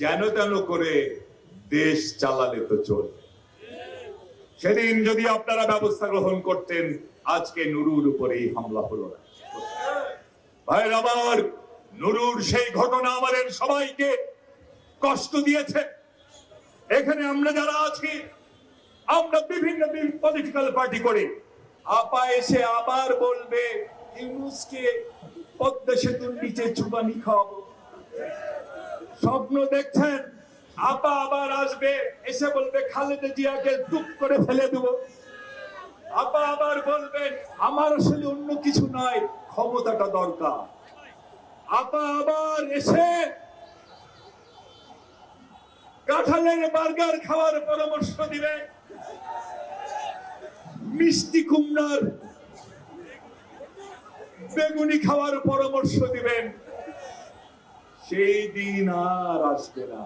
যেন তেন করে দেশ চালালে তো চলবে। সেদিন যদি আপনারা ব্যবস্থা গ্রহণ করতেন, আজকে নুরুর উপরে এই হামলা হলো না। ভাইয়ের আমার নুরুর সেই ঘটনা আমাদের সবাইকে কষ্ট দিয়েছে। এখানে আমরা যারা আছি, আমরা বিভিন্ন পলিটিক্যাল পার্টি করে আপা এসে আবার বলবে, ইউনুসকে পদ্মা সেতুর নিচে চুবানি খাওয়াবো। স্বপ্ন দেখছেন, আপা আবার আসবে, এসে বলবে, খালেদা জিয়াকে টুপ করে ফেলে দেবো। আপা আবার বলবেন, আমার আসলে অন্য কিছু নয় ক্ষমতাটা দরকার। আপা আবার এসে কাঁঠালের বার্গার খাওয়ার পরামর্শ দিবে। মিষ্টি কুমড়ার বেগুনি খাওয়ার পরামর্শ দিবেন। সেই দিন আর আসবে না।